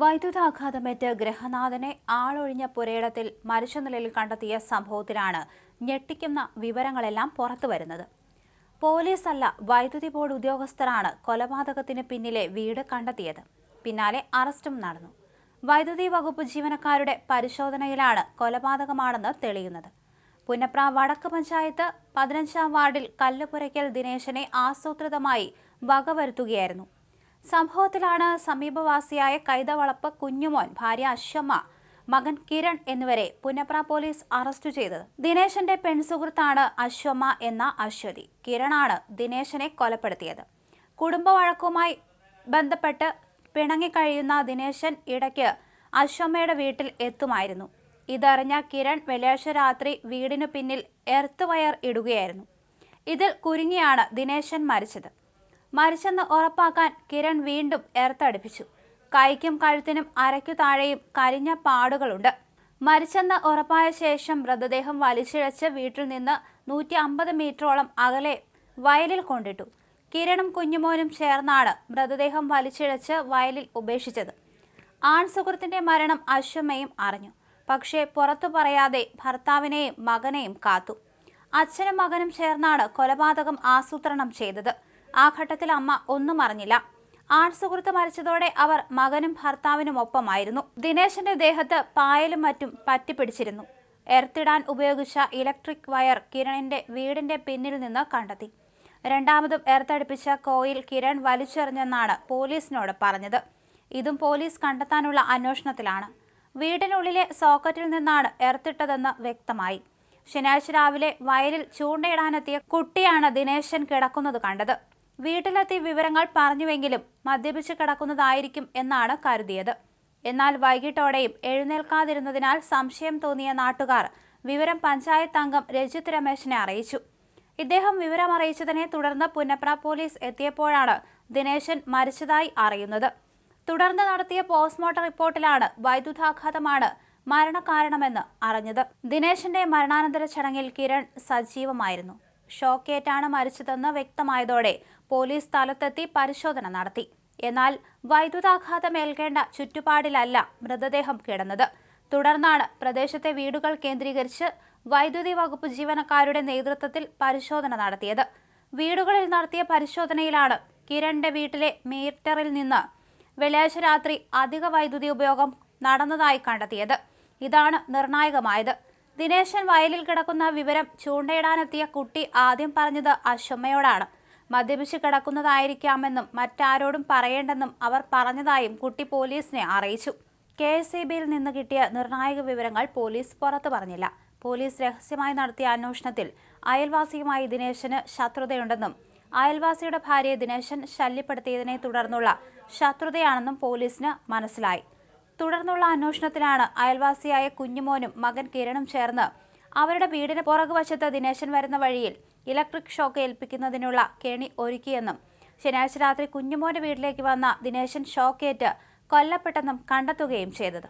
വൈദ്യുതാഘാതമേറ്റ് ഗ്രഹനാഥനെ ആളൊഴിഞ്ഞ പുരയിടത്തിൽ മരിച്ച നിലയിൽ കണ്ടെത്തിയ സംഭവത്തിലാണ് ഞെട്ടിക്കുന്ന വിവരങ്ങളെല്ലാം പുറത്തുവരുന്നത് പോലീസല്ല വൈദ്യുതി ബോർഡ് ഉദ്യോഗസ്ഥരാണ് കൊലപാതകത്തിന് പിന്നിലെ വീട് കണ്ടെത്തിയത്. പിന്നാലെ അറസ്റ്റും നടന്നു. വൈദ്യുതി വകുപ്പ് ജീവനക്കാരുടെ പരിശോധനയിലാണ് കൊലപാതകമാണെന്ന് തെളിയുന്നത്. പുന്നപ്ര വടക്ക് പഞ്ചായത്ത് പതിനഞ്ചാം വാർഡിൽ കല്ലുപുരയ്ക്കൽ ദിനേശനെ ആസൂത്രിതമായി വകവരുത്തുകയായിരുന്നു. സംഭവത്തിലാണ് സമീപവാസിയായ കൈതവളപ്പ് കുഞ്ഞുമോൻ ഭാര്യ അശ്വമ്മ മകൻ കിരൺ എന്നിവരെ പുന്നപ്ര പോലീസ് അറസ്റ്റ് ചെയ്തത്. ദിനേശന്റെ പെൺസുഹൃത്താണ് അശ്വമ്മ എന്ന അശ്വതി. കിരണാണ് ദിനേശനെ കൊലപ്പെടുത്തിയത്. കുടുംബ വഴക്കുമായി ബന്ധപ്പെട്ട് പിണങ്ങിക്കഴിയുന്ന ദിനേശൻ ഇടയ്ക്ക് അശ്വമ്മയുടെ വീട്ടിൽ എത്തുമായിരുന്നു. ഇതറിഞ്ഞ കിരൺ വെള്ളിയാഴ്ച രാത്രി വീടിനു പിന്നിൽ എർത്ത് വയർ ഇടുകയായിരുന്നു. ഇതിൽ കുരുങ്ങിയാണ് ദിനേശൻ മരിച്ചത്. മരിച്ചെന്ന് ഉറപ്പാക്കാൻ കിരൺ വീണ്ടും ഏർത്തടിപ്പിച്ചു കൈക്കും കഴുത്തിനും അരയ്ക്കു താഴെയും കരിഞ്ഞ പാടുകളുണ്ട്. മരിച്ചെന്ന് ഉറപ്പായ ശേഷം മൃതദേഹം വലിച്ചിഴച്ച് വീട്ടിൽ നിന്ന് നൂറ്റി അമ്പത് മീറ്ററോളം അകലെ വയലിൽ കൊണ്ടിട്ടു. കിരണും കുഞ്ഞുമോനും ചേർന്നാണ് മൃതദേഹം വലിച്ചിഴച്ച് വയലിൽ ഉപേക്ഷിച്ചത്. ആൺ മരണം അശ്വമ്മയും അറിഞ്ഞു. പക്ഷേ പുറത്തു പറയാതെ ഭർത്താവിനെയും മകനെയും കാത്തു. അച്ഛനും മകനും ചേർന്നാണ് കൊലപാതകം ആസൂത്രണം ചെയ്തത്. ആ ഘട്ടത്തിൽ അമ്മ ഒന്നും അറിഞ്ഞില്ല. ആൺസുഹൃത്ത് മരിച്ചതോടെ അവർ മകനും ഭർത്താവിനും ഒപ്പമായിരുന്നു ദിനേശന്റെ ദേഹത്ത് പായലും മറ്റും പറ്റിപ്പിടിച്ചിരുന്നു. എർത്തിടാൻ ഉപയോഗിച്ച ഇലക്ട്രിക് വയർ കിരണിന്റെ വീടിന്റെ പിന്നിൽ നിന്ന് കണ്ടെത്തി. രണ്ടാമതും എർത്തടുപ്പിച്ച കോയിൽ കിരൺ വലിച്ചെറിഞ്ഞെന്നാണ് പോലീസിനോട് പറഞ്ഞത്. ഇതും പോലീസ് കണ്ടെത്താനുള്ള അന്വേഷണത്തിലാണ്. വീടിനുള്ളിലെ സോക്കറ്റിൽ നിന്നാണ് എർത്തിട്ടതെന്ന് വ്യക്തമായി. ശനിയാഴ്ച രാവിലെ വയലിൽ ചൂണ്ടയിടാനെത്തിയ കുട്ടിയാണ് ദിനേശൻ കിടക്കുന്നത് കണ്ടത്. വീട്ടിലെത്തി വിവരങ്ങൾ പറഞ്ഞുവെങ്കിലും മദ്യപിച്ച് കിടക്കുന്നതായിരിക്കും എന്നാണ് കരുതിയത്. എന്നാൽ വൈകിട്ടോടെയും എഴുന്നേൽക്കാതിരുന്നതിനാൽ സംശയം തോന്നിയ നാട്ടുകാർ വിവരം പഞ്ചായത്ത് അംഗം രജിത് രമേശിനെ അറിയിച്ചു. ഇദ്ദേഹം വിവരം അറിയിച്ചതിനെ തുടർന്ന് പുന്നപ്ര പോലീസ് എത്തിയപ്പോഴാണ് ദിനേശൻ മരിച്ചതായി അറിയുന്നത്. തുടർന്ന് നടത്തിയ പോസ്റ്റ്മോർട്ടം റിപ്പോർട്ടിലാണ് വൈദ്യുതാഘാതമാണ് മരണകാരണമെന്ന് അറിഞ്ഞത്. ദിനേശന്റെ മരണാനന്തര ചടങ്ങിൽ കിരൺ സജീവമായിരുന്നു. ഷോക്കേറ്റാണ് മരിച്ചതെന്ന് വ്യക്തമായതോടെ പോലീസ് സ്ഥലത്തെത്തി പരിശോധന നടത്തി. എന്നാൽ വൈദ്യുതാഘാതം ഏൽക്കേണ്ട ചുറ്റുപാടിലല്ല മൃതദേഹം കിടന്നത്. തുടർന്നാണ് പ്രദേശത്തെ വീടുകൾ കേന്ദ്രീകരിച്ച് വൈദ്യുതി വകുപ്പ് ജീവനക്കാരുടെ നേതൃത്വത്തിൽ പരിശോധന നടത്തിയത്. വീടുകളിൽ നടത്തിയ പരിശോധനയിലാണ് കിരണിന്റെ വീട്ടിലെ മീറ്ററിൽ നിന്ന് വെള്ളിയാഴ്ച രാത്രി അധിക വൈദ്യുതി ഉപയോഗം നടന്നതായി കണ്ടെത്തിയത്. ഇതാണ് നിർണായകമായത്. ദിനേശൻ വയലിൽ കിടക്കുന്ന വിവരം ചൂണ്ടയിടാനെത്തിയ കുട്ടി ആദ്യം പറഞ്ഞത് അശ്വമ്മയോടാണ്. മദ്യപിച്ച് കിടക്കുന്നതായിരിക്കാമെന്നും മറ്റാരോടും പറയേണ്ടെന്നും അവർ പറഞ്ഞതായും കുട്ടി പോലീസിനെ അറിയിച്ചു. കെ എസ് നിന്ന് കിട്ടിയ നിർണായക വിവരങ്ങൾ പോലീസ് പുറത്തു പറഞ്ഞില്ല. പോലീസ് രഹസ്യമായി നടത്തിയ അന്വേഷണത്തിൽ അയൽവാസിയുമായി ദിനേശന് ശത്രുതയുണ്ടെന്നും അയൽവാസിയുടെ ഭാര്യയെ ദിനേശൻ ശല്യപ്പെടുത്തിയതിനെ തുടർന്നുള്ള ശത്രുതയാണെന്നും പോലീസിന് മനസ്സിലായി. തുടർന്നുള്ള അന്വേഷണത്തിലാണ് അയൽവാസിയായ കുഞ്ഞുമോനും മകൻ കിരണും ചേർന്ന് അവരുടെ വീടിന് പുറകുവശത്ത് ദിനേശൻ വരുന്ന വഴിയിൽ ഇലക്ട്രിക് ഷോക്ക് ഏൽപ്പിക്കുന്നതിനുള്ള കെണി ഒരുക്കിയെന്നും ശനിയാഴ്ച രാത്രി കുഞ്ഞുമോന്റെ വീട്ടിലേക്ക് വന്ന ദിനേശൻ ഷോക്കേറ്റ് കൊല്ലപ്പെട്ടെന്നും കണ്ടെത്തുകയും ചെയ്തത്.